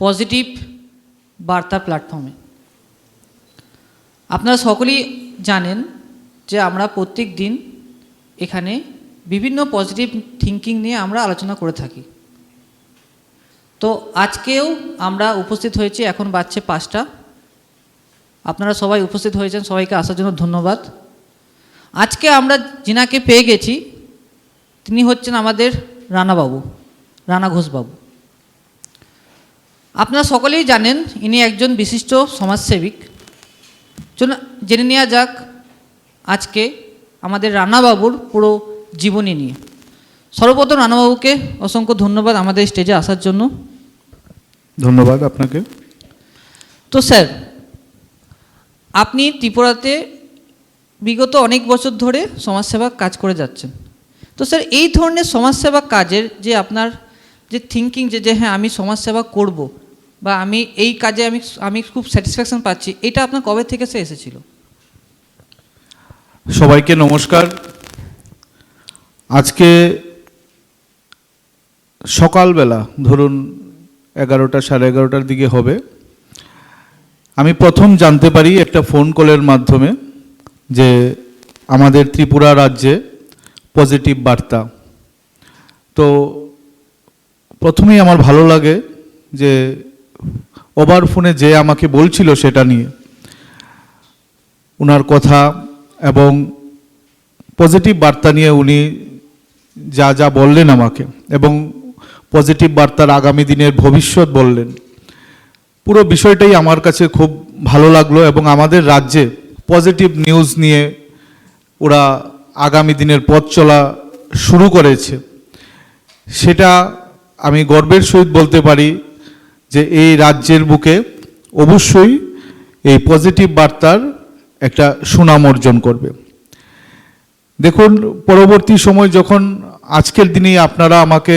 Positive বার্তা প্ল্যাটফর্মে। আপনারা সকলেই জানেন যে আমরা প্রত্যেক দিন এখানে বিভিন্ন পজিটিভ থিঙ্কিং নিয়ে আমরা আলোচনা করে থাকি। তো আজকেও আমরা উপস্থিত হয়েছি, এখন বাজছে পাঁচটা। আপনারা সবাই উপস্থিত হয়েছেন, সবাইকে আসার জন্য ধন্যবাদ। আজকে আমরা যিনাকে পেয়ে গেছি, তিনি হচ্ছেন আমাদের রানাবাবু, রানা ঘোষবাবু। আপনারা সকলেই জানেন ইনি একজন বিশিষ্ট সমাজসেবিক। চলুন জেনে নেওয়া যাক আজকে আমাদের রানাবাবুর পুরো জীবনী নিয়ে। সর্বপ্রথম রানাবাবুকে অসংখ্য ধন্যবাদ আমাদের স্টেজে আসার জন্য। ধন্যবাদ আপনাকে। তো স্যার আপনি ত্রিপুরাতে বিগত অনেক বছর ধরে সমাজসেবা কাজ করে যাচ্ছেন। তো স্যার এই ধরনের সমাজসেবা কাজের যে আপনার যে থিঙ্কিং যে যে হ্যাঁ আমি সমাজসেবা করব বা আমি এই কাজে আমি আমি খুব স্যাটিসফ্যাকশন পাচ্ছি, এটা আপনার কবে থেকে সে এসেছিল? সবাইকে নমস্কার। আজকে সকালবেলা, ধরুন এগারোটা সাড়ে এগারোটার দিকে হবে, আমি প্রথম জানতে পারি একটা ফোন কলের মাধ্যমে যে আমাদের ত্রিপুরা রাজ্যে পজিটিভ বার্তা। তো প্রথমেই আমার ভালো লাগে যে ওভার ফোনে যে আমাকে বলছিল সেটা নিয়ে। ওনার কথা এবং পজিটিভ বার্তা নিয়ে উনি যা যা বললেন আমাকে এবং পজিটিভ বার্তার আগামী দিনের ভবিষ্যৎ বললেন। পুরো বিষয়টাই আমার কাছে খুব ভালো লাগল এবং আমাদের রাজ্যে পজিটিভ নিউজ নিয়ে ওরা আগামী দিনের পথ চলা শুরু করেছে। সেটা আমি গর্বের সহিত বলতে পারি যে এই রাজ্যের বুকে অবশ্যই এই পজিটিভ বার্তার একটা সুনাম অর্জন করবে। দেখুন, পরবর্তী সময় যখন আজকের দিনেই আপনারা আমাকে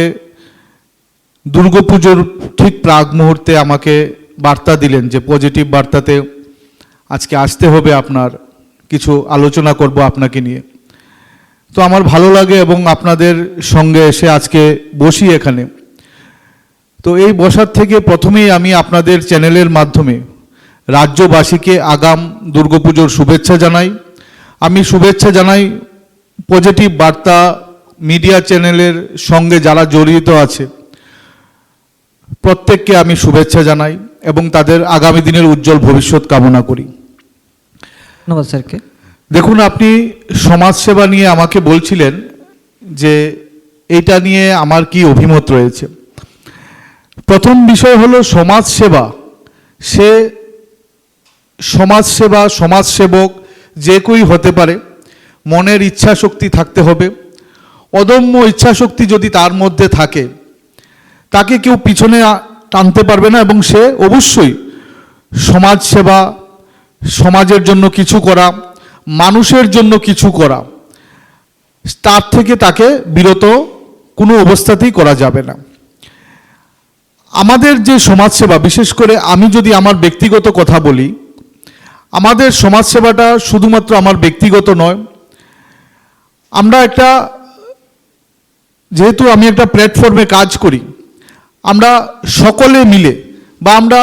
দুর্গাপুজোর ঠিক প্রাক মুহূর্তে আমাকে বার্তা দিলেন যে পজিটিভ বার্তাতে আজকে আসতে হবে আপনার, কিছু আলোচনা করব আপনাকে নিয়ে। তো আমার ভালো লাগে এবং আপনাদের সঙ্গে এসে আজকে বসি এখানে। তো এই বসার থেকে প্রথমেই আমি আপনাদের চ্যানেলের মাধ্যমে রাজ্যবাসীকে আগাম দুর্গাপুজোর শুভেচ্ছা জানাই। আমি শুভেচ্ছা জানাই পজিটিভ বার্তা মিডিয়া চ্যানেলের সঙ্গে যারা জড়িত আছে প্রত্যেককে আমি শুভেচ্ছা জানাই এবং তাদের আগামী দিনের উজ্জ্বল ভবিষ্যৎ কামনা করি। ধন্যবাদ স্যারকে। দেখুন আপনি সমাজসেবা নিয়ে আমাকে বলছিলেন যে এটা নিয়ে আমার কি অভিমত রয়েছে। প্রথম বিষয় হলো সমাজসেবা। সে সমাজসেবা, সমাজসেবক যে কেউই হতে পারে, মনের ইচ্ছা শক্তি থাকতে হবে। অদম্য ইচ্ছা শক্তি যদি তার মধ্যে থাকে, তাকে কেউ পিছনে টানতে পারবে না এবং সে অবশ্যই সমাজসেবা, সমাজের জন্য কিছু করা, মানুষের জন্য কিছু করা, তার থেকে তাকে বিরত কোনো অবস্থাতেই করা যাবে না। আমাদের যে সমাজসেবা, বিশেষ করে আমি যদি আমার ব্যক্তিগত কথা বলি, আমাদের সমাজসেবাটা শুধুমাত্র আমার ব্যক্তিগত নয়। আমরা একটা, যেহেতু আমি একটা প্ল্যাটফর্মে কাজ করি, আমরা সকলে মিলে বা আমরা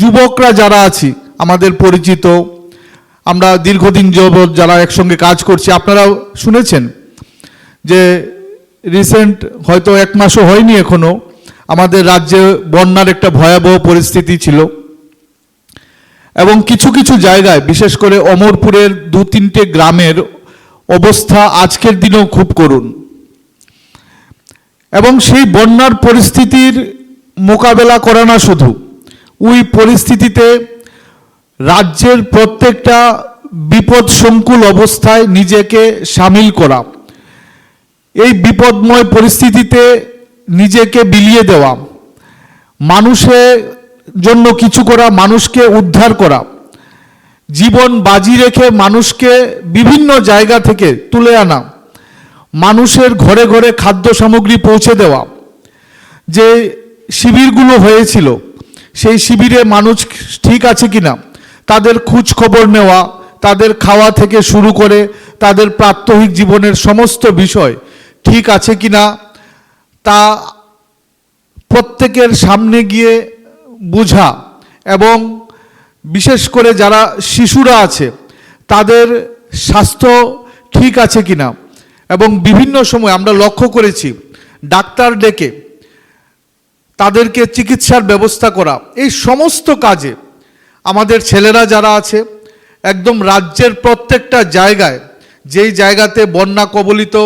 যুবকরা যারা আছি, আমাদের পরিচিত, আমরা দীর্ঘদিন যাবৎ যারা একসঙ্গে কাজ করছি, আপনারাও শুনেছেন যে রিসেন্ট হয়তো এক মাসও হয়নি এখনও আমাদের রাজ্যে বন্যার একটা ভয়াবহ পরিস্থিতি ছিল। এবং কিছু কিছু জায়গায়, বিশেষ করে অমরপুরের দু তিনটে গ্রামের অবস্থা আজকের দিনেও খুব করুণ। এবং সেই বন্যার পরিস্থিতির মোকাবেলা করা না শুধু, ওই পরিস্থিতিতে রাজ্যের প্রত্যেকটা বিপদ সংকুল অবস্থায় নিজেকে সামিল করা। এই বিপদময় পরিস্থিতিতে নিজেকে বিলিয়ে দেওয়া মানুষের জন্য কিছু করা, মানুষকে উদ্ধার করা, জীবন বাজি রেখে মানুষকে বিভিন্ন জায়গা থেকে তুলে আনা, মানুষের ঘরে ঘরে খাদ্য সামগ্রী পৌঁছে দেওয়া, যে শিবিরগুলো হয়েছিল, সেই শিবিরে মানুষ ঠিক আছে কিনা, তাদের খোঁজ খবর নেওয়া, তাদের খাওয়া থেকে শুরু করে তাদের প্রাত্যহিক জীবনের সমস্ত বিষয় ঠিক আছে কিনা তা প্রত্যেকের সামনে গিয়ে বোঝা এবং বিশেষ করে যারা শিশুরা আছে, তাদের স্বাস্থ্য ঠিক আছে কিনা এবং বিভিন্ন সময় আমরা লক্ষ্য করেছি ডাক্তার ডেকে তাদেরকে চিকিৎসার ব্যবস্থা করা। এই সমস্ত কাজে আমাদের ছেলেরা যারা আছে, একদম রাজ্যের প্রত্যেকটা জায়গায়, যেই জায়গাতে বন্যা কবলিত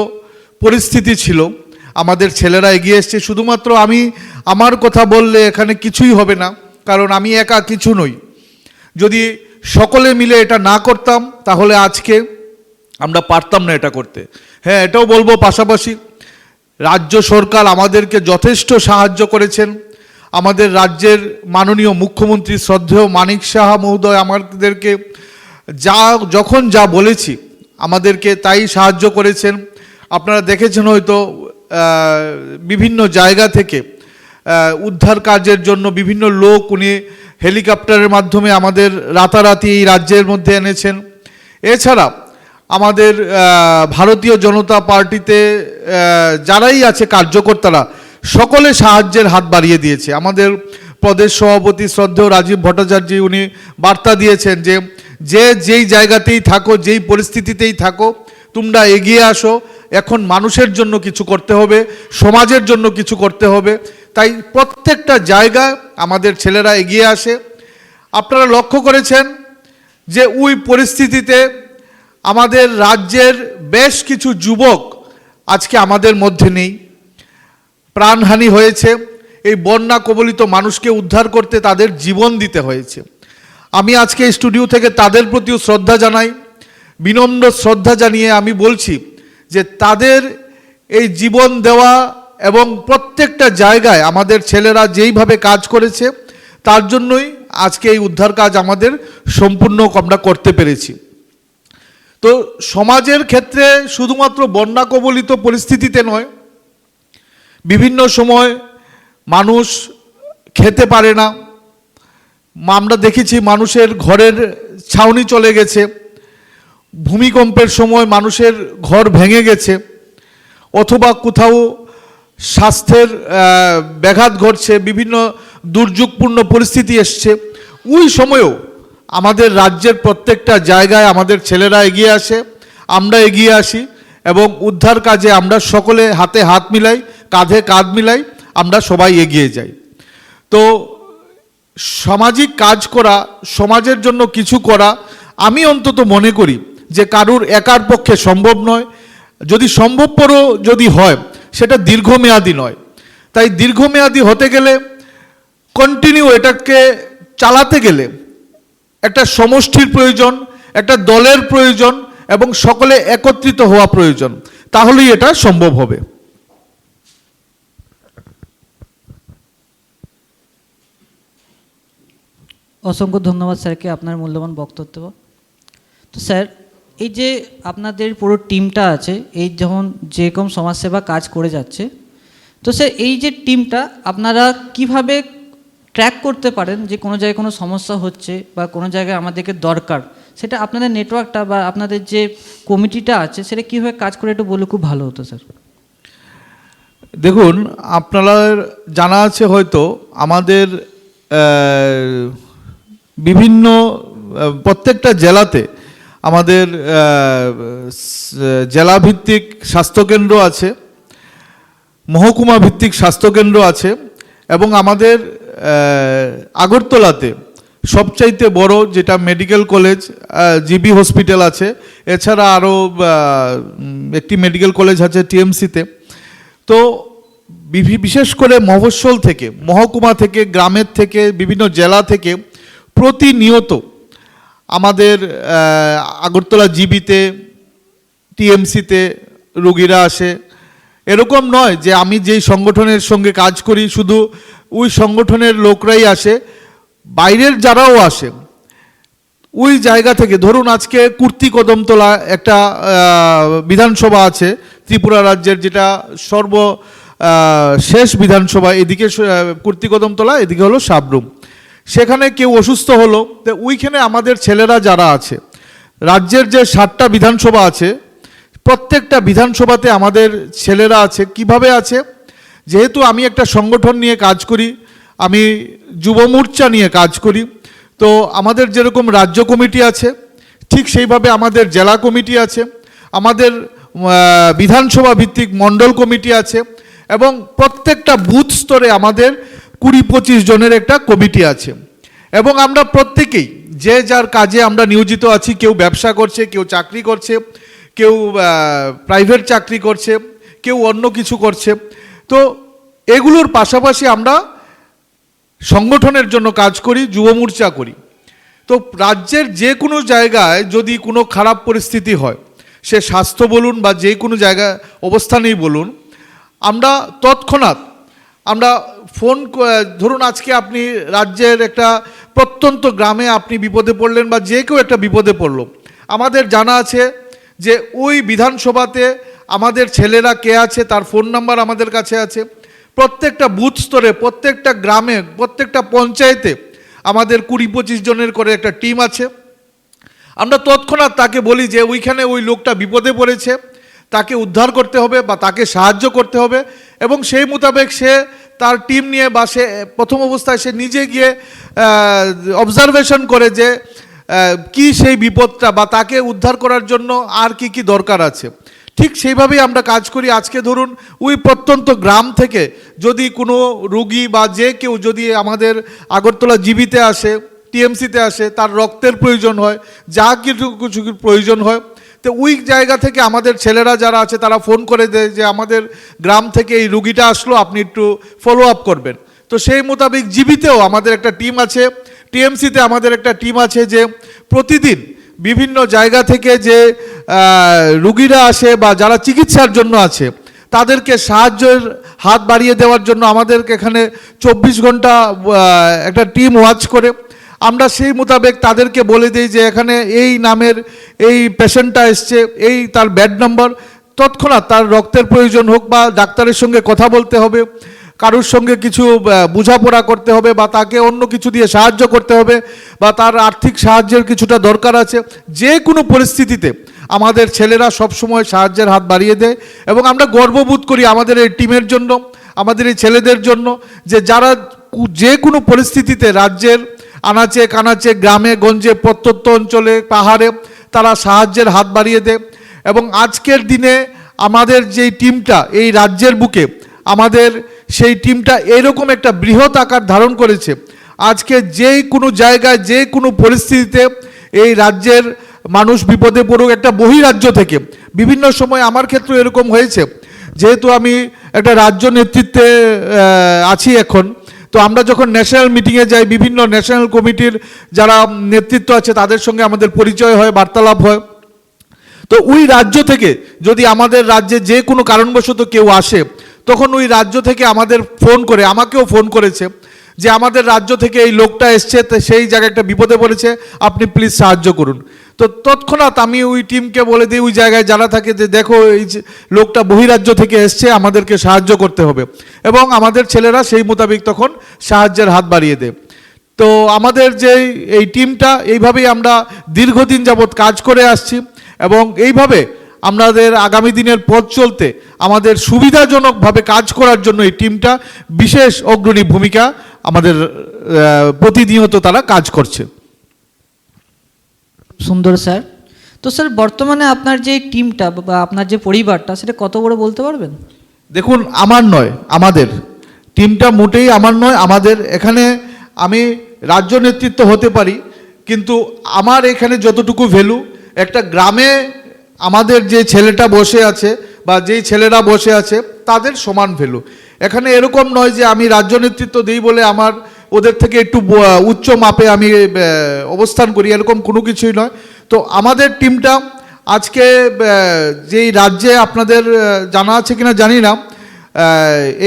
পরিস্থিতি ছিল আমাদের ছেলেরা এগিয়ে এসছে। শুধুমাত্র আমি আমার কথা বললে এখানে কিছুই হবে না, কারণ আমি একা কিছু নই। যদি সকলে মিলে এটা না করতাম, তাহলে আজকে আমরা পারতাম না এটা করতে। হ্যাঁ এটাও বলব পাশাপাশি, রাজ্য সরকার আমাদেরকে যথেষ্ট সাহায্য করেছেন। আমাদের রাজ্যের মাননীয় মুখ্যমন্ত্রী শ্রদ্ধেয় মানিক সাহা মহোদয় আমাদেরকে যা, যখন যা বলেছি, আমাদেরকে তাই সাহায্য করেছেন। আপনারা দেখেছেন হয়তো বিভিন্ন জায়গা থেকে উদ্ধার কাজের জন্য বিভিন্ন লোক উনি হেলিকপ্টারের মাধ্যমে আমাদের রাতারাতি এই রাজ্যের মধ্যে এনেছেন। এছাড়া আমাদের ভারতীয় জনতা পার্টিতে যারাই আছে কার্যকর্তারা, সকলে সাহায্যের হাত বাড়িয়ে দিয়েছে। আমাদের প্রদেশ সভাপতি শ্রদ্ধেয় রাজীব ভট্টাচার্য উনি বার্তা দিয়েছেন যে যে যেই জায়গাতেই থাকো, যেই পরিস্থিতিতেই থাকো, তোমরা এগিয়ে আসো। এখন মানুষের জন্য কিছু করতে হবে, সমাজের জন্য কিছু করতে হবে। তাই প্রত্যেকটা জায়গায় আমাদের ছেলেরা এগিয়ে আসে। আপনারা লক্ষ্য করেছেন যে ওই পরিস্থিতিতে আমাদের রাজ্যের বেশ কিছু যুবক আজকে আমাদের মধ্যে নেই। প্রাণহানি হয়েছে, এই বন্যা কবলিত মানুষকে উদ্ধার করতে তাদের জীবন দিতে হয়েছে। আমি আজকে স্টুডিও থেকে তাদের প্রতিও শ্রদ্ধা জানাই। বিনম্র শ্রদ্ধা জানিয়ে আমি বলছি যে তাদের এই জীবন দেওয়া এবং প্রত্যেকটা জায়গায় আমাদের ছেলেরা যেইভাবে কাজ করেছে, তার জন্যই আজকে এই উদ্ধার কাজ আমাদের সম্পূর্ণ আমরা করতে পেরেছি। তো সমাজের ক্ষেত্রে শুধুমাত্র বন্যা কবলিত পরিস্থিতিতে নয়, বিভিন্ন সময় মানুষ খেতে পারে না। আমরা দেখেছি মানুষের ঘরের ছাউনি চলে গেছে। ভূমিকম্পের সময় মানুষের ঘর ভেঙে গেছে, অথবা কোথাও স্বাস্থ্যের ব্যাঘাত ঘটছে, বিভিন্ন দুর্যোগপূর্ণ পরিস্থিতি এসছে, ওই সময়েও আমাদের রাজ্যের প্রত্যেকটা জায়গায় আমাদের ছেলেরা এগিয়ে আসে, আমরা এগিয়ে আসি এবং উদ্ধার কাজে আমরা সকলে হাতে হাত মিলাই, কাঁধে কাঁধ মিলাই আমরা সবাই এগিয়ে যাই। তো সামাজিক কাজ করা, সমাজের জন্য কিছু করা, আমি অন্তত মনে করি যে কারুর একার পক্ষে সম্ভব নয়। যদি সম্ভবপরও যদি হয়, সেটা দীর্ঘমেয়াদী নয়। তাই দীর্ঘমেয়াদী হতে গেলে কন্টিনিউ এটাকে চালাতে গেলে একটা সমষ্টির প্রয়োজন, একটা দলের প্রয়োজন এবং সকলে একত্রিত হওয়া প্রয়োজন। তাহলেই এটা সম্ভব হবে। অসংখ্য ধন্যবাদ স্যারকে আপনার মূল্যবান বক্তব্য। তো স্যার এই যে আপনাদের পুরো টিমটা আছে, এই যখন যেরকম সমাজসেবা কাজ করে যাচ্ছে, তো স্যার এই যে টিমটা আপনারা কীভাবে ট্র্যাক করতে পারেন যে কোনো জায়গায় কোনো সমস্যা হচ্ছে বা কোনো জায়গায় আমাদেরকে দরকার? সেটা আপনাদের নেটওয়ার্কটা বা আপনাদের যে কমিটিটা আছে, সেটা কীভাবে কাজ করে একটু বললে খুব ভালো হতো, স্যার। দেখুন, আপনার জানা আছে হয়তো আমাদের বিভিন্ন প্রত্যেকটা জেলাতে আমাদের জেলাভিত্তিক স্বাস্থ্যকেন্দ্র আছে মহকুমা ভিত্তিক স্বাস্থ্যকেন্দ্র আছে, এবং আমাদের আগরতলাতে সবচাইতে বড় যেটা মেডিকেল কলেজ জিবি হসপিটাল আছে, এছাড়া আরও একটি মেডিকেল কলেজ আছে টিএমসিতে। তো বিশেষ করে মফস্বল থেকে, মহকুমা থেকে, গ্রামের থেকে, বিভিন্ন জেলা থেকে প্রতিনিয়ত আমাদের আগরতলা জিবিতে, টিএমসিতে রুগীরা আসে। এরকম নয় যে আমি যেই সংগঠনের সঙ্গে কাজ করি, শুধু ওই সংগঠনের লোকরাই আসে, বাইরের যারাও আসে। ওই জায়গা থেকে, ধরুন আজকে কুর্তি কদমতলা একটা বিধানসভা আছে, ত্রিপুরা রাজ্যের যেটা সর্ব শেষ বিধানসভা, এদিকে কুর্তি কদমতলা, এদিকে হলো সাবরুম। সেখানে কেউ অসুস্থ হলো, তো ওইখানে আমাদের ছেলেরা যারা আছে, রাজ্যের যে ষাটটা বিধানসভা আছে, প্রত্যেকটা বিধানসভাতে আমাদের ছেলেরা আছে। কীভাবে আছে? যেহেতু আমি একটা সংগঠন নিয়ে কাজ করি, আমি যুব মোর্চা নিয়ে কাজ করি, তো আমাদের যেরকম রাজ্য কমিটি আছে, ঠিক সেইভাবে আমাদের জেলা কমিটি আছে, আমাদের বিধানসভা ভিত্তিক মণ্ডল কমিটি আছে, এবং প্রত্যেকটা বুথ স্তরে আমাদের কুড়ি পঁচিশ জনের একটা কমিটি আছে। এবং আমরা প্রত্যেকেই, যে যার কাজে আমরা নিয়োজিত আছি, কেউ ব্যবসা করছে, কেউ চাকরি করছে, কেউ প্রাইভেট চাকরি করছে, কেউ অন্য কিছু করছে, তো এগুলোর পাশাপাশি আমরা সংগঠনের জন্য কাজ করি, যুব মোর্চা করি। তো রাজ্যের যে কোনো জায়গায় যদি কোনো খারাপ পরিস্থিতি হয়, সে স্বাস্থ্য বলুন বা যে কোনো জায়গায় অবস্থানেই বলুন, আমরা তৎক্ষণাৎ আমরা ফোন ধরুন আজকে আপনি রাজ্যের একটা প্রত্যন্ত গ্রামে আপনি বিপদে পড়লেন বা যে কেউ একটা বিপদে পড়ল, আমাদের জানা আছে যে ওই বিধানসভাতে আমাদের ছেলেরা কে আছে, তার ফোন নাম্বার আমাদের কাছে আছে। প্রত্যেকটা বুথ স্তরে, প্রত্যেকটা গ্রামে, প্রত্যেকটা পঞ্চায়েতে আমাদের কুড়ি পঁচিশ জনের করে একটা টিম আছে। আমরা তৎক্ষণাৎ তাকে বলি যে ওইখানে ওই লোকটা বিপদে পড়েছে, তাকে উদ্ধার করতে হবে বা তাকে সাহায্য করতে হবে এবং সেই মোতাবেক সে তার টিম নিয়ে বা সে, প্রথম অবস্থায় সে নিজে গিয়ে অবজারভেশন করে যে কি সেই বিপদটা বা তাকে উদ্ধার করার জন্য আর কি কি দরকার আছে। ঠিক সেইভাবেই আমরা কাজ করি। আজকে ধরুন, ওই প্রত্যন্ত গ্রাম থেকে যদি কোনো রুগী বা যে কেউ যদি আমাদের আগরতলা জীবিতে আসে, টিএমসিতে আসে, তার রক্তের প্রয়োজন হয়, যা কিছু কিছু প্রয়োজন হয় তো ওই জায়গা থেকে আমাদের ছেলেরা যারা আছে, তারা ফোন করে দেয় যে আমাদের গ্রাম থেকে এই রুগীটা আসলো, আপনি একটু ফলো আপ করবেন। তো সেই মোতাবেক জীবিতেও আমাদের একটা টিম আছে। টিএমসিতে আমাদের একটা টিম আছে যে প্রতিদিন বিভিন্ন জায়গা থেকে যে রুগীরা আসে বা যারা চিকিৎসার জন্য আছে, তাদেরকে সাহায্যের হাত বাড়িয়ে দেওয়ার জন্য আমাদেরকে এখানে চব্বিশ ঘণ্টা একটা টিম ওয়াচ করে। আমরা সেই মোতাবেক তাদেরকে বলে দিই যে এখানে এই নামের এই পেশেন্টটা এসছে, এই তার ব্যাড নম্বর তৎক্ষণাৎ তার রক্তের প্রয়োজন হোক বা ডাক্তারের সঙ্গে কথা বলতে হবে, কারোর সঙ্গে কিছু বোঝাপড়া করতে হবে বা তাকে অন্য কিছু দিয়ে সাহায্য করতে হবে বা তার আর্থিক সাহায্যের কিছুটা দরকার আছে, যে কোনো পরিস্থিতিতে আমাদের ছেলেরা সবসময় সাহায্যের হাত বাড়িয়ে দেয় এবং আমরা গর্ববোধ করি আমাদের এই টিমের জন্য, আমাদের এই ছেলেদের জন্য যে যারা যে কোনো পরিস্থিতিতে রাজ্যের আনাচে কানাচে, গ্রামে, গঞ্জে, প্রত্যন্ত অঞ্চলে, পাহাড়ে তারা সাহায্যের হাত বাড়িয়ে দেয়। এবং আজকের দিনে আমাদের যেই টিমটা এই রাজ্যের বুকে, আমাদের সেই টিমটা এরকম একটা বৃহৎ আকার ধারণ করেছে। আজকে যে কোনো জায়গায় যে কোনো পরিস্থিতিতে এই রাজ্যের মানুষ বিপদে পড়ুক, একটা বহিরাজ্য থেকে। বিভিন্ন সময় আমার ক্ষেত্রে এরকম হয়েছে। যেহেতু আমি একটা রাজ্য নেতৃত্বে আছি এখন তো আমরা যখন ন্যাশনাল মিটিংয়ে যাই, বিভিন্ন ন্যাশনাল কমিটির যারা নেতৃত্ব আছে, তাদের সঙ্গে আমাদের পরিচয় হয়, বার্তালাপ হয়। তো ওই রাজ্য থেকে যদি আমাদের রাজ্যে যে কোনো কারণবশত কেউ আসে, তখন ওই রাজ্য থেকে আমাদের ফোন করে, আমাকেও ফোন করেছে যে আমাদের রাজ্য থেকে এই লোকটা এসছে সেই জায়গায় একটা বিপদে পড়েছে, আপনি প্লিজ সাহায্য করুন। তো তৎক্ষণাৎ আমি ওই টিমকে বলে দিই, ওই জায়গায় যারা থাকে যে দেখো এই লোকটা বহিরাজ্য থেকে এসছে, আমাদেরকে সাহায্য করতে হবে। এবং আমাদের ছেলেরা সেই মোতাবেক তখন সাহায্যের হাত বাড়িয়ে দেয়। তো আমাদের যে এই টিমটা, এইভাবেই আমরা দীর্ঘদিন যাবৎ কাজ করে আসছি এবং এইভাবে আমাদের আগামী দিনের পথ চলতে আমাদের সুবিধাজনকভাবে কাজ করার জন্য এই টিমটা বিশেষ অগ্রণী ভূমিকা আমাদের প্রতিনিয়ত তারা কাজ করছে। সুন্দর, স্যার। তো, স্যার, বর্তমানে আপনার যে টিমটা বা আপনার যে পরিবারটা, সেটা কত বড় বলতে পারবেন? দেখুন, আমার নয়, আমাদের। টিমটা মোটেই আমার নয়, আমাদের এখানে আমি রাজ্য নেতৃত্ব হতে পারি, কিন্তু আমার এখানে যতটুকু ভ্যালু একটা গ্রামে আমাদের যে ছেলেটা বসে আছে বা যেই ছেলেরা বসে আছে, তাদের সমান ভ্যালু এখানে এরকম নয় যে আমি রাজ্য নেতৃত্ব দিই বলে আমার ওদের থেকে একটু উচ্চ মাপে আমি অবস্থান করি, এরকম কোনো কিছুই নয়। তো আমাদের টিমটা আজকে যেই রাজ্যে আপনাদের জানা আছে কিনা জানি না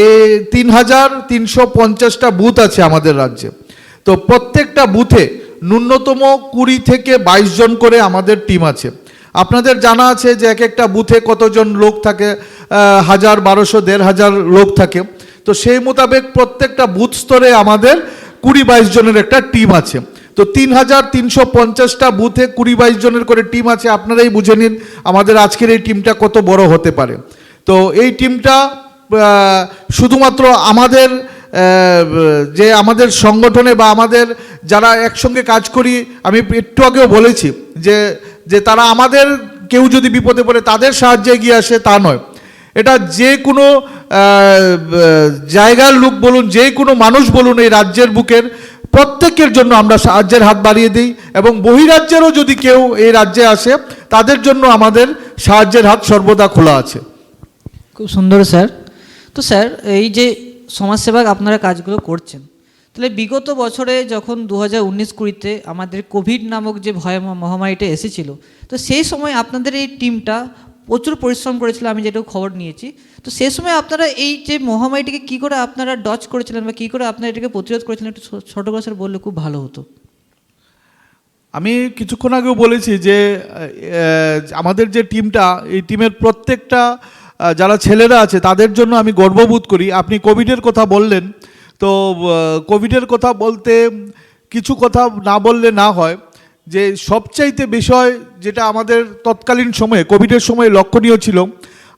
এই তিন হাজার তিনশো পঞ্চাশটা বুথ আছে আমাদের রাজ্যে। তো প্রত্যেকটা বুথে ন্যূনতম কুড়ি থেকে বাইশ জন করে আমাদের টিম আছে। আপনাদের জানা আছে যে এক একটা বুথে কতজন লোক থাকে? হাজার বারোশো, দেড় হাজার লোক থাকে। তো সেই মোতাবেক প্রত্যেকটা বুথ স্তরে আমাদের কুড়ি বাইশ জনের একটা টিম আছে। তো তিন হাজার তিনশো পঞ্চাশটা বুথে কুড়ি বাইশ জনের করে টিম আছে, আপনারাই বুঝে নিন আমাদের আজকের এই টিমটা কত বড় হতে পারে। তো এই টিমটা শুধুমাত্র আমাদের যে আমাদের সংগঠনে বা আমাদের যারা একসঙ্গে কাজ করি, আমি একটু আগেও বলেছি যে যে তারা আমাদের কেউ যদি বিপদে পড়ে, তাদের সাহায্যে এগিয়ে আসে তা নয়। এটা যে কোনো জায়গার লোক বলুন, যে কোনো মানুষ বলুন এই রাজ্যের বুকের, প্রত্যেকের জন্য আমরা সাহায্যের হাত বাড়িয়ে দিই এবং বহিরাজ্যেরও যদি কেউ এই রাজ্যে আসে, তাদের জন্য আমাদের সাহায্যের হাত সর্বদা খোলা আছে। খুব সুন্দর স্যার। তো স্যার, এই যে সমাজসেবা আপনারা কাজগুলো করছেন, তাহলে বিগত বছরে যখন দু হাজার উনিশ কুড়িতে আমাদের কোভিড নামক যে ভয় মহামারীটা এসেছিল, তো সেই সময় আপনাদের এই টিমটা প্রচুর পরিশ্রম করেছিল, আমি যেটুকু খবর নিয়েছি। তো সেই সময় আপনারা এই যে মহামারীটিকে কী করে আপনারা ডচ করেছিলেন বা কী করে আপনারা এটাকে প্রতিরোধ করেছিলেন, একটু ছোটো স্যার বললে খুব ভালো হতো। আমি কিছুক্ষণ আগেও বলেছি যে আমাদের যে টিমটা, এই টিমের প্রত্যেকটা যারা ছেলেরা আছে, তাদের জন্য আমি গর্ববোধ করি। আপনি কোভিডের কথা বললেন, তো কোভিডের কথা বলতে কিছু কথা না বললে না হয়। যে সবচাইতে বিষয় যেটা আমাদের তৎকালীন সময়ে, কোভিডের সময় লক্ষণীয় ছিল,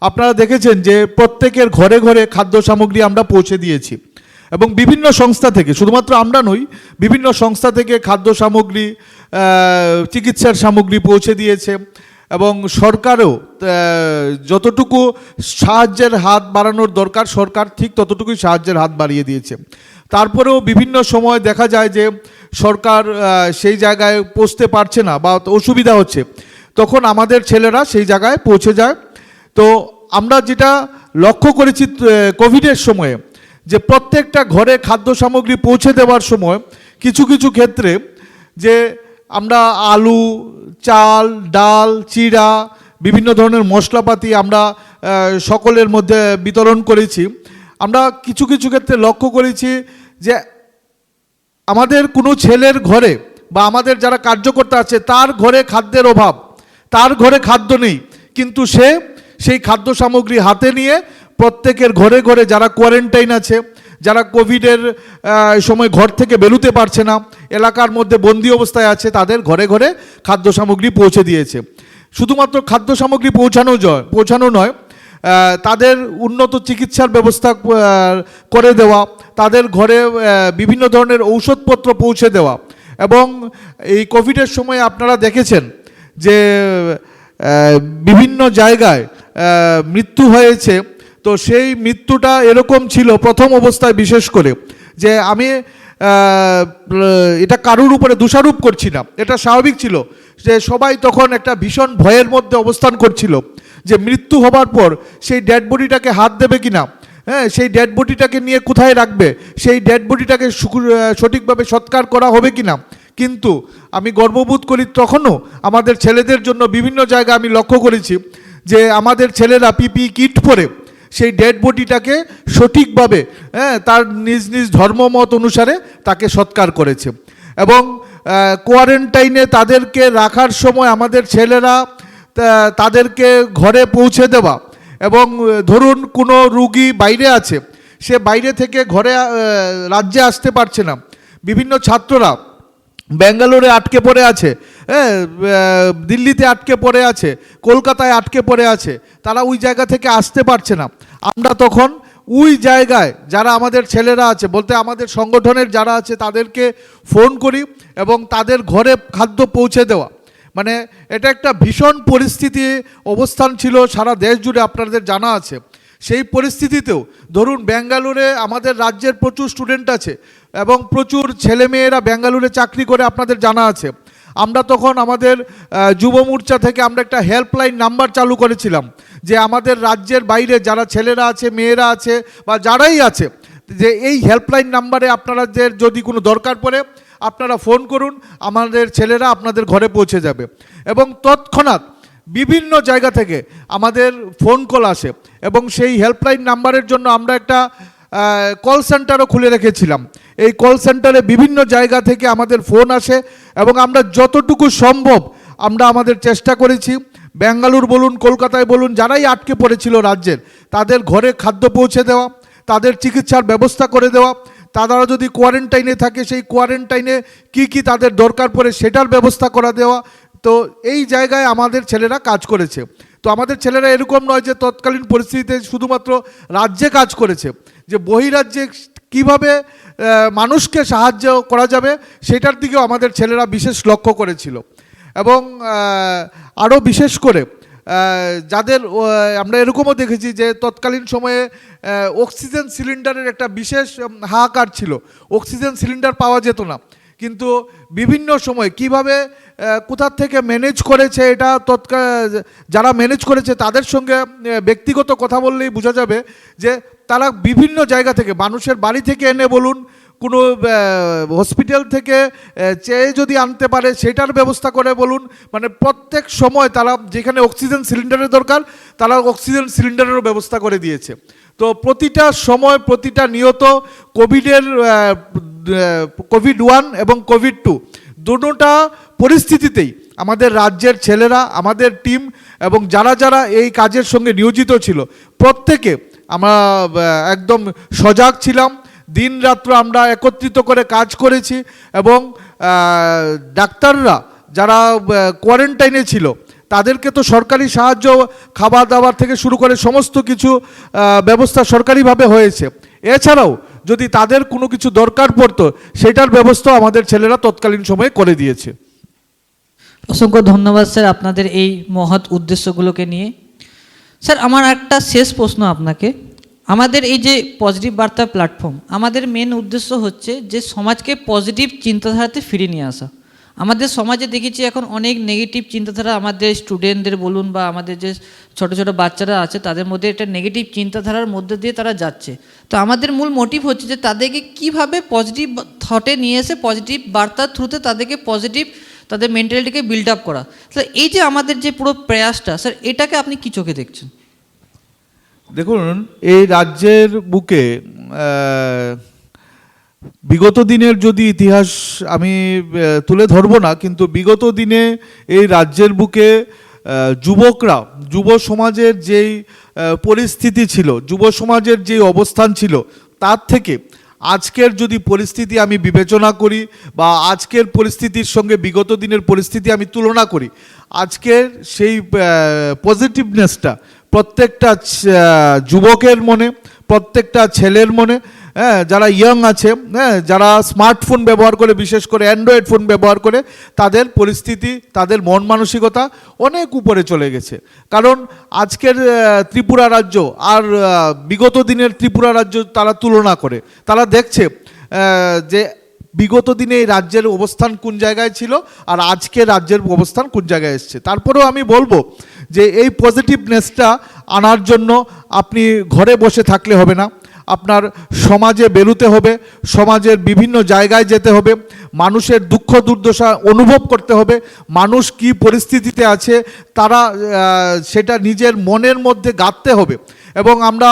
আপনারা দেখেছেন যে প্রত্যেকের ঘরে ঘরে খাদ্য সামগ্রী আমরা পৌঁছে দিয়েছি। এবং বিভিন্ন সংস্থা থেকে, শুধুমাত্র আমরা নই, বিভিন্ন সংস্থা থেকে খাদ্য সামগ্রী চিকিৎসার সামগ্রী পৌঁছে দিয়েছে এবং সরকারও যতটুকু সাহায্যের হাত বাড়ানোর দরকার সরকার ঠিক ততটুকুই সাহায্যের হাত বাড়িয়ে দিয়েছে। তারপরেও বিভিন্ন সময় দেখা যায় যে সরকার সেই জায়গায় পৌঁছতে পারছে না বা অসুবিধা হচ্ছে, তখন আমাদের ছেলেরা সেই জায়গায় পৌঁছে যায়। তো আমরা যেটা লক্ষ্য করেছি কোভিডের সময়ে, যে প্রত্যেকটা ঘরে খাদ্য সামগ্রী পৌঁছে দেওয়ার সময় কিছু কিছু ক্ষেত্রে যে আমরা আলু, চাল, ডাল, চিড়া, বিভিন্ন ধরনের মশলাপাতি আমরা সকলের মধ্যে বিতরণ করেছি। আমরা কিছু কিছু ক্ষেত্রে লক্ষ্য করেছি যে আমাদের কোনো ছেলের ঘরে বা আমাদের যারা কার্যকর্তা আছে, তার ঘরে খাদ্যের অভাব, তার ঘরে খাদ্য নেই। কিন্তু সে সেই খাদ্য সামগ্রী হাতে নিয়ে প্রত্যেকের ঘরে ঘরে যারা কোয়ারেন্টাইন আছে, যারা কোভিডের সময় ঘর থেকে বেরোতে পারছে না, এলাকার মধ্যে বন্দি অবস্থায় আছে, তাদের ঘরে ঘরে খাদ্য সামগ্রী পৌঁছে দিয়েছে। শুধুমাত্র খাদ্য সামগ্রী পৌঁছানো জয় পৌঁছানো নয় তাদের উন্নত চিকিৎসার ব্যবস্থা করে দেওয়া, তাদের ঘরে বিভিন্ন ধরনের ঔষধপত্র পৌঁছে দেওয়া। এবং এই কোভিডের সময় আপনারা দেখেছেন যে বিভিন্ন জায়গায় মৃত্যু হয়েছে। তো সেই মৃত্যুটা এরকম ছিল প্রথম অবস্থায় বিশেষ করে যে আমি এটা কারুর উপরে দোষারোপ করছি না। এটা স্বাভাবিক ছিল যে সবাই তখন একটা ভীষণ ভয়ের মধ্যে অবস্থান করছিল। যে মৃত্যু হবার পর সেই ডেড বডিটাকে হাত দেবে কিনা? হ্যাঁ সেই ডেড বডিটাকে নিয়ে কোথায় রাখবে? সেই ডেড বডিটাকে সঠিকভাবে সৎকার করা হবে কিনা? কিন্তু আমি গর্ববোধ করি তখনও আমাদের ছেলেদের জন্য বিভিন্ন জায়গা আমি লক্ষ্য করেছি যে আমাদের ছেলেরা পিপি কিট পরে সেই ডেড বডিটাকে সঠিকভাবে হ্যাঁ তার নিজ নিজ ধর্মমত অনুসারে তাকে সৎকার করেছে। এবং কোয়ারেন্টাইনে তাদেরকে রাখার সময় আমাদের ছেলেরা তাদেরকে ঘরে পৌঁছে দেওয়া। এবং ধরুন কোনো রুগী বাইরে আছে, সে বাইরে থেকে ঘরে রাজ্যে আসতে পারছে না। বিভিন্ন ছাত্ররা ব্যাঙ্গালোরে আটকে পড়ে আছে হ্যাঁ দিল্লিতে আটকে পড়ে আছে, কলকাতায় আটকে পড়ে আছে, তারা ওই জায়গা থেকে আসতে পারছে না। আমরা তখন ওই জায়গায় যারা আমাদের ছেলেরা আছে, বলতে আমাদের সংগঠনের যারা আছে, তাদেরকে ফোন করি এবং তাদের ঘরে খাদ্য পৌঁছে দেওয়া। মানে এটা একটা ভীষণ পরিস্থিতি অবস্থান ছিল, সারা দেশ জুড়ে আপনাদের জানা আছে। সেই পরিস্থিতিতেও ধরুন ব্যাঙ্গালোরে আমাদের রাজ্যের প্রচুর স্টুডেন্ট আছে এবং প্রচুর ছেলেমেয়েরা ব্যাঙ্গালোরে চাকরি করে আপনাদের জানা আছে। আমরা তখন আমাদের যুব মোর্চা থেকে আমরা একটা হেল্পলাইন নাম্বার চালু করেছিলাম যে আমাদের রাজ্যের বাইরে যারা ছেলেরা আছে, মেয়েরা আছে বা যারাই আছে, যে এই হেল্পলাইন নাম্বারে আপনারা যে যদি কোনো দরকার পড়ে আপনারা ফোন করুন, আমাদের ছেলেরা আপনাদের ঘরে পৌঁছে যাবে। এবং তৎক্ষণাৎ বিভিন্ন জায়গা থেকে আমাদের ফোন কল আসে এবং সেই হেল্পলাইন নাম্বারের জন্য আমরা একটা কল সেন্টারও খুলে রেখেছিলাম। এই কল সেন্টারে বিভিন্ন জায়গা থেকে আমাদের ফোন আসে এবং আমরা যতটুকু সম্ভব আমরা আমাদের চেষ্টা করেছি। ব্যাঙ্গালুর বলুন, কলকাতায় বলুন, যারাই আটকে পড়েছিল রাজ্যের, তাদের ঘরে খাদ্য পৌঁছে দেওয়া, তাদের চিকিৎসার ব্যবস্থা করে দেওয়া তারা যদি কোয়ারেন্টাইনে থাকে, সেই কোয়ারেন্টাইনে কি কি তাদের দরকার পড়ে সেটার ব্যবস্থা করা দেওয়া। তো এই জায়গায় আমাদের ছেলেরা কাজ করেছে। তো আমাদের ছেলেরা এরকম নয় যে তৎকালীন পরিস্থিতিতে শুধুমাত্র রাজ্যে কাজ করেছে, যে বহিরাজ্যে কীভাবে মানুষকে সাহায্য করা যাবে সেটার দিকেও আমাদের ছেলেরা বিশেষ লক্ষ্য করেছিল। এবং আরও বিশেষ করে যাদের আমরা এরকমও দেখেছি যে তৎকালীন সময়ে অক্সিজেন সিলিন্ডারের একটা বিশেষ হাহাকার ছিল। অক্সিজেন সিলিন্ডার পাওয়া যেত না। কিন্তু বিভিন্ন সময় কীভাবে কোথার থেকে ম্যানেজ করেছে এটা তৎকাল যারা ম্যানেজ করেছে তাদের সঙ্গে ব্যক্তিগত কথা বললেই বোঝা যাবে যে তারা বিভিন্ন জায়গা থেকে, মানুষের বাড়ি থেকে এনে বলুন কোনো হসপিটাল থেকে চেয়ে যদি আনতে পারে, সেটার ব্যবস্থা করে বলুন। মানে প্রত্যেক সময় তারা যেখানে অক্সিজেন সিলিন্ডারের দরকার, তারা অক্সিজেন সিলিন্ডারেরও ব্যবস্থা করে দিয়েছে। তো প্রতিটা সময় প্রতিটা নিয়ত কোভিডের কোভিড ওয়ান এবং কোভিড টু দুটোটা পরিস্থিতিতেই আমাদের রাজ্যের ছেলেরা, আমাদের টিম এবং যারা যারা এই কাজের সঙ্গে নিয়োজিত ছিল, প্রত্যেকে আমরা একদম সজাগ ছিলাম। দিন রাত্র আমরা একত্রিত করে কাজ করেছি এবং ডাক্তাররা যারা কোয়ারেন্টাইনে ছিল, তাদেরকে তো সরকারি সাহায্য, খাবার দাবার থেকে শুরু করে সমস্ত কিছু ব্যবস্থা সরকারিভাবে হয়েছে। এছাড়াও যদি তাদের কোনো কিছু দরকার পড়তো, সেটার ব্যবস্থা আমাদের ছেলেরা তৎকালীন সময়ে করে দিয়েছে। অসংখ্য ধন্যবাদ স্যার আপনাদের এই মহৎ উদ্দেশ্যগুলোকে নিয়ে। স্যার, আমার একটা শেষ প্রশ্ন আপনাকে। আমাদের এই যে পজিটিভ বার্তা প্ল্যাটফর্ম আমাদের মেন উদ্দেশ্য হচ্ছে যে সমাজকে পজিটিভ চিন্তাধারাতে ফিরিয়ে নিয়ে আসা। আমাদের সমাজে দেখেছি এখন অনেক নেগেটিভ চিন্তাধারা আমাদের স্টুডেন্টদের বলুন বা আমাদের যে ছোট ছোট বাচ্চারা আছে, তাদের মধ্যে একটা নেগেটিভ চিন্তাধারার মধ্যে দিয়ে তারা যাচ্ছে। তো আমাদের মূল মোটিভ হচ্ছে যে তাদেরকে কীভাবে পজিটিভ থটে নিয়ে এসে পজিটিভ বার্তার থ্রুতে তাদেরকে পজিটিভ তাদের মেন্টালিটিকে বিল্ড আপ করা। স্যার এই যে আমাদের যে পুরো প্রয়াসটা স্যার এটাকে আপনি কি চোখে দেখছেন? দেখুন, এই রাজ্যের বুকে বিগত দিনের যদি ইতিহাস আমি তুলে ধরবো না, কিন্তু বিগত দিনে এই রাজ্যের বুকে যুবকরা, যুব সমাজের যেই পরিস্থিতি ছিল, যুব সমাজের যে অবস্থান ছিল, তার থেকে আজকের যদি পরিস্থিতি আমি বিবেচনা করি বা আজকের পরিস্থিতির সঙ্গে বিগত দিনের পরিস্থিতি আমি তুলনা করি, আজকের সেই পজিটিভনেসটা প্রত্যেকটা যুবকের মনে, প্রত্যেকটা ছেলের মনে হ্যাঁ যারা ইয়ং আছে হ্যাঁ যারা স্মার্টফোন ব্যবহার করে, বিশেষ করে অ্যান্ড্রয়েড ফোন ব্যবহার করে, তাদের পরিস্থিতি, তাদের মন মানসিকতা অনেক উপরে চলে গেছে। কারণ আজকের ত্রিপুরা রাজ্য আর বিগত দিনের ত্রিপুরা রাজ্য তারা তুলনা করে। তারা দেখছে যে বিগত দিনে এই রাজ্যের অবস্থান কোন জায়গায় ছিল আর আজকে রাজ্যের অবস্থান কোন জায়গায় এসছে। তারপরেও আমি বলব যে এই পজিটিভনেসটা আনার জন্য আপনি ঘরে বসে থাকলে হবে না। আপনার সমাজে বেরুতে হবে, সমাজের বিভিন্ন জায়গায় যেতে হবে, মানুষের দুঃখ দুর্দশা অনুভব করতে হবে, মানুষ কি পরিস্থিতিতে আছে তারা সেটা নিজের মনের মধ্যে গাঁথতে হবে। এবং আমরা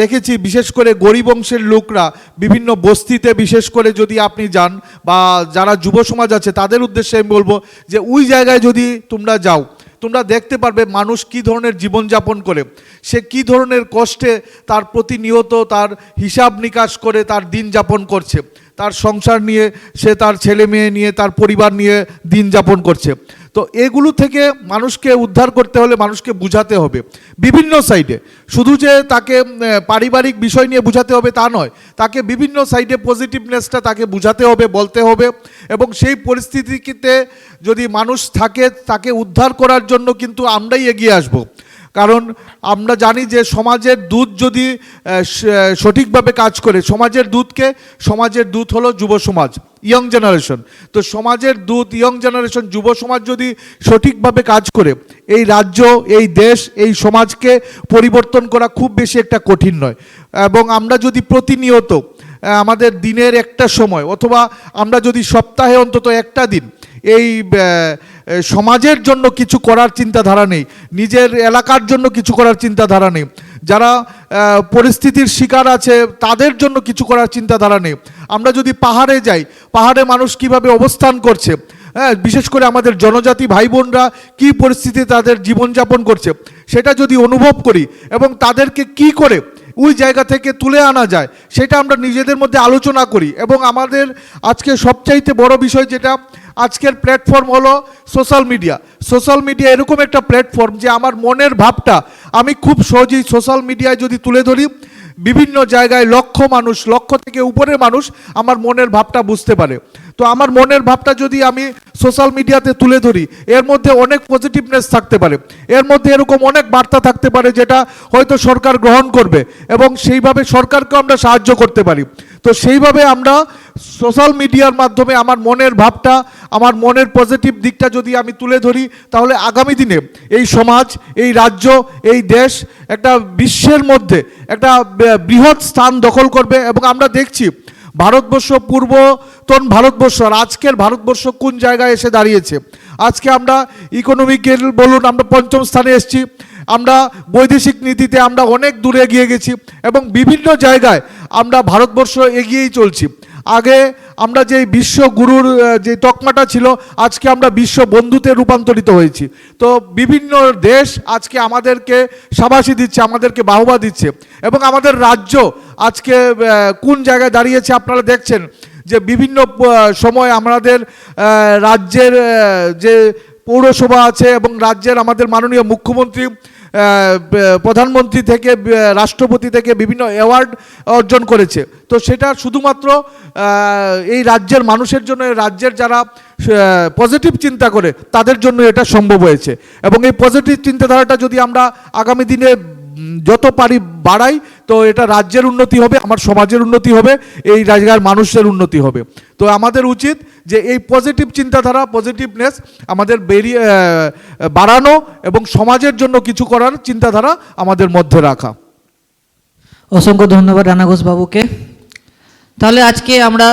দেখেছি বিশেষ করে গরিব অংশের লোকরা বিভিন্ন বস্তিতে বিশেষ করে যদি আপনি যান বা যারা যুব সমাজ আছে তাদের উদ্দেশ্যে আমি বলব যে ওই জায়গায় যদি তোমরা যাও তোমরা দেখতে পারবে মানুষ কি ধরনের জীবনযাপন করে। সে কি ধরনের কষ্টে তার প্রতিনিয়ত তার হিসাব নিকাশ করে তার দিন যাপন করছে। তার সংসার নিয়ে, সে তার ছেলে মেয়ে নিয়ে, তার পরিবার নিয়ে দিন যাপন করছে। তো এগুলো থেকে মানুষকে উদ্ধার করতে হলে মানুষকে বুঝাতে হবে। বিভিন্ন সাইডে শুধু যে তাকে পারিবারিক বিষয় নিয়ে বুঝাতে হবে তা নয়। তাকে বিভিন্ন সাইডে পজিটিভনেসটা তাকে বুঝাতে হবে, বলতে হবে। এবং সেই পরিস্থিতিতে যদি মানুষ থাকে, তাকে উদ্ধার করার জন্য কিন্তু আমরাই এগিয়ে আসব। কারণ আমরা জানি যে সমাজের দুধ যদি সঠিকভাবে কাজ করে, সমাজের দুধকে, সমাজের দুধ হলো যুব সমাজ ইয়ং জেনারেশন তো সমাজের দুধ ইয়ং জেনারেশন যুব সমাজ যদি সঠিকভাবে কাজ করে, এই রাজ্য, এই দেশ, এই সমাজকে পরিবর্তন করা খুব বেশি একটা কঠিন নয়। এবং আমরা যদি প্রতিনিয়ত আমাদের দিনের একটা সময়, অথবা আমরা যদি সপ্তাহে অন্তত একটা দিন, এই সমাজের জন্য কিছু করার চিন্তাধারা নেই, নিজের এলাকার জন্য কিছু করার চিন্তাধারা নেই। যারা পরিস্থিতির শিকার আছে, তাদের জন্য কিছু করার চিন্তাধারা নেই। আমরা যদি পাহাড়ে যাই, পাহাড়ে মানুষ কীভাবে অবস্থান করছে? হ্যাঁ বিশেষ করে আমাদের জনজাতি ভাই বোনরা কী পরিস্থিতি তাদের জীবনযাপন করছে? সেটা যদি অনুভব করি এবং তাদেরকে কি করে ওই জায়গা থেকে তুলে আনা যায়, সেটা আমরা নিজেদের মধ্যে আলোচনা করি। এবং আমাদের আজকে সবচাইতে বড় বিষয় যেটা আজকের প্ল্যাটফর্ম হলো সোশ্যাল মিডিয়া সোশ্যাল মিডিয়া এরকম একটা প্ল্যাটফর্ম যে আমার মনের ভাবটা আমি খুব সহজেই সোশ্যাল মিডিয়ায় যদি তুলে ধরি, বিভিন্ন জায়গায় লক্ষ মানুষ, লক্ষ থেকে উপরের মানুষ আমার মনের ভাবটা বুঝতে পারে। তো আমার মনের ভাবটা যদি আমি সোশ্যাল মিডিয়াতে তুলে ধরি, এর মধ্যে অনেক পজিটিভনেস থাকতে পারে। এর মধ্যে এরকম অনেক বার্তা থাকতে পারে যেটা হয়তো সরকার গ্রহণ করবে এবং সেইভাবে সরকারকে আমরা সাহায্য করতে পারি। তো সেইভাবে আমরা সোশ্যাল মিডিয়ার মাধ্যমে আমার মনের ভাবটা, আমার মনের পজিটিভ দিকটা যদি আমি তুলে ধরি, তাহলে আগামী দিনে এই সমাজ, এই রাজ্য, এই দেশ একটা বিশ্বের মধ্যে একটা বৃহৎ স্থান দখল করবে এবং আমরা দেখছি ভারতবর্ষ পূর্বতন ভারতবর্ষ, আর আজকের ভারতবর্ষ কোন জায়গায় এসে দাঁড়িয়েছে? আজকে আমরা ইকোনমিক্যাল বলুন, আমরা পঞ্চম স্থানে এসেছি, আমরা বৈদেশিক নীতিতে আমরা অনেক দূরে এগিয়ে গেছি, এবং বিভিন্ন জায়গায় আমরা ভারতবর্ষ এগিয়েই চলছি। আগে আমরা যে বিশ্বগুরুর যে তকমাটা ছিল, আজকে আমরা বিশ্ব বন্ধুতে রূপান্তরিত হয়েছি। তো বিভিন্ন দেশ আজকে আমাদেরকে সাবাসী দিচ্ছে, আমাদেরকে বাহবা দিচ্ছে এবং আমাদের রাজ্য আজকে কোন জায়গায় দাঁড়িয়েছে আপনারা দেখছেন? যে বিভিন্ন সময় আমাদের রাজ্যের যে পৌরসভা আছে এবং রাজ্যের আমাদের মাননীয় মুখ্যমন্ত্রী প্রধানমন্ত্রী থেকে রাষ্ট্রপতি থেকে বিভিন্ন অ্যাওয়ার্ড অর্জন করেছে। তো সেটা শুধুমাত্র এই রাজ্যের মানুষের জন্য রাজ্যের যারা পজিটিভ চিন্তা করে, তাদের জন্য এটা সম্ভব হয়েছে। এবং এই পজিটিভ চিন্তাধারাটা যদি আমরা আগামী দিনে যত পারি বাড়াই, তো এটা রাজ্যের উন্নতি হবে, আমার সমাজের উন্নতি হবে, এই জায়গার মানুষের উন্নতি হবে। তো আমাদের উচিত যে এই পজিটিভ চিন্তাধারা পজিটিভনেস আমাদের বেরিয়ে বাড়ানো এবং সমাজের জন্য কিছু করার চিন্তাধারা আমাদের মধ্যে রাখা। অসংখ্য ধন্যবাদ রানা ঘোষ বাবুকে। তাহলে আজকে আমরা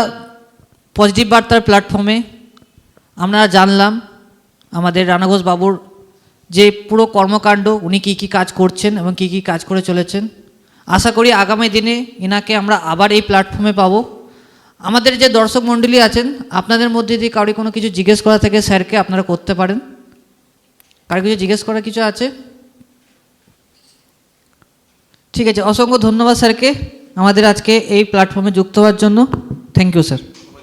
পজিটিভ বার্তার প্ল্যাটফর্মে আমরা জানলাম আমাদের রানা ঘোষ বাবুর যে পুরো কর্মকাণ্ড, উনি কী কী কাজ করছেন এবং কী কী কাজ করে চলেছেন। আশা করি আগামী দিনে ইনাকে আমরা আবার এই প্ল্যাটফর্মে পাবো। আমাদের যে দর্শক মণ্ডলী আছেন, আপনাদের মধ্যে যদি কারও কোনো কিছু জিজ্ঞেস করা থাকে, স্যারকে আপনারা করতে পারেন। কারও কিছু জিজ্ঞেস করার কিছু আছে? ঠিক আছে, অসংখ্য ধন্যবাদ স্যারকে আমাদের আজকে এই প্ল্যাটফর্মে যুক্ত হওয়ার জন্য। Thank you sir